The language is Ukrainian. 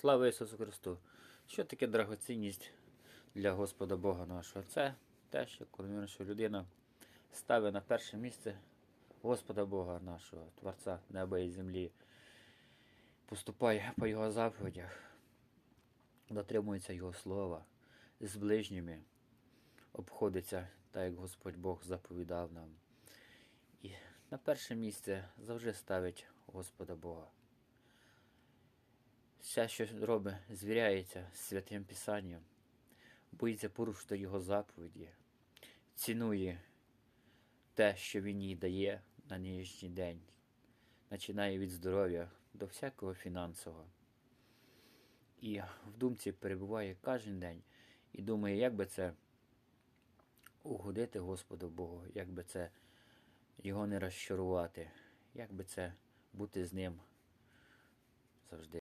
Слава Ісусу Христу! Що таке драгоцінність для Господа Бога нашого? Це те, що коли людина ставить на перше місце Господа Бога нашого, Творця неба і землі, поступає по Його заповідях, дотримується Його слова, з ближніми обходиться так, як Господь Бог заповідав нам. І на перше місце завжди ставить Господа Бога. Все, що робить, звіряється з святим Писанням, боїться порушити його заповіді, цінує те, що він їй дає на нинішній день, починає від здоров'я до всякого фінансового. І в думці перебуває кожен день і думає, як би це угодити Господу Богу, як би це його не розчарувати, як би це бути з ним завжди.